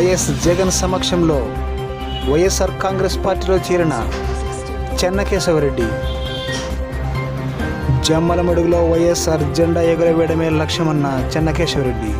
YS Jagan సమక్షంలో వైఎస్ఆర్ కాంగ్రెస్ పార్టీలో చేరిన చెన్నకేశవరెడ్డి. జమ్మలమడుగులో వైఎస్ఆర్ జెండా ఎగురవేయడమే లక్ష్యమన్న చెన్నకేశవరెడ్డి.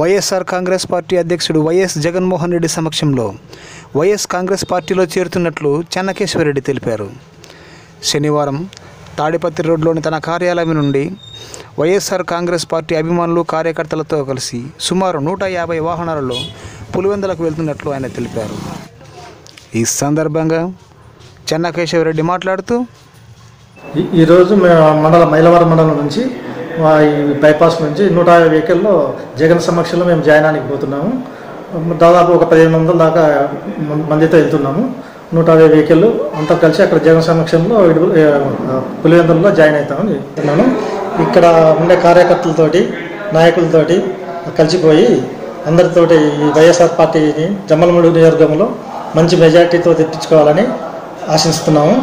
వైఎస్ఆర్ కాంగ్రెస్ పార్టీ అధ్యక్షుడు వైఎస్ జగన్మోహన్ రెడ్డి సమక్షంలో వైఎస్ కాంగ్రెస్ పార్టీలో చేరుతున్నట్లు చెన్నకేశ్వరరెడ్డి తెలిపారు. శనివారం తాడిపత్రి రోడ్లోని తన కార్యాలయం నుండి వైఎస్ఆర్ కాంగ్రెస్ పార్టీ అభిమానులు కార్యకర్తలతో కలిసి సుమారు నూట యాభై వాహనాలలో పులివెందులకు వెళ్తున్నట్లు ఆయన తెలిపారు. ఈ సందర్భంగా చెన్నకేశవరెడ్డి మాట్లాడుతూ ఈరోజు మండల మండలం మైలవరం మండలం నుంచి బైపాస్ నుంచి నూట యాభై వెహికల్లో జగన్ సమక్షంలో మేము జాయినానికి పోతున్నాము. దాదాపు ఒక పదిహేను వందల దాకా మందితో వెళ్తున్నాము. నూట యాభై వెహికల్ అంతా కలిసి అక్కడ జగన్ సమక్షంలో పులివెందులలో జాయిన్ అవుతామని చెప్తున్నాను. ఇక్కడ ఉండే కార్యకర్తలతోటి నాయకులతోటి కలిసిపోయి అందరితోటి ఈ వైఎస్ఆర్ పార్టీని జమ్మలమూడు నియోజకవర్గంలో మంచి మెజార్టీతో తెప్పించుకోవాలని ఆశిస్తున్నాము.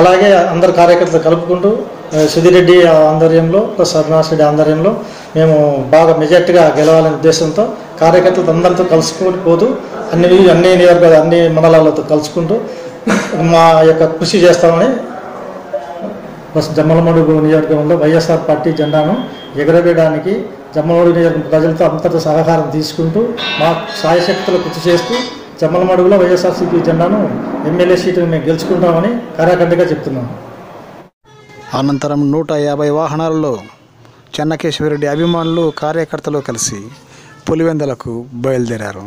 అలాగే అందరు కార్యకర్తలు కలుపుకుంటూ ఆ, సుధీర్ రెడ్డి ఆధ్వర్యంలో ప్లస్ అవినాష్ రెడ్డి ఆధ్వర్యంలో మేము బాగా మెజార్టీగా గెలవాలనే ఉద్దేశంతో కార్యకర్తలు అందరితో కలుసుకొని పోతూ అన్ని అన్ని నియోజకవర్గాలు అన్ని మండలాలతో కలుసుకుంటూ మా యొక్క కృషి చేస్తామని బస్ జమ్మలమడుగు నియోజకవర్గంలో వైఎస్ఆర్ పార్టీ జెండాను ఎగరవేయడానికి జమ్మలమడుగు నియోజకవర్గం ప్రజలతో అంతటి సహకారం తీసుకుంటూ మా సాయశక్తులు కృషి చేస్తూ జమ్మలమడుగులో వైఎస్ఆర్సీపీ జెండాను ఎమ్మెల్యే సీటును మేము గెలుచుకుంటామని కార్యకర్తగా చెప్తున్నాము అనంతరం నూట యాభై వాహనాలలో చెన్నకేశ్వరరెడ్డి అభిమానులు కార్యకర్తలు కలిసి పులివెందులకు బయలుదేరారు.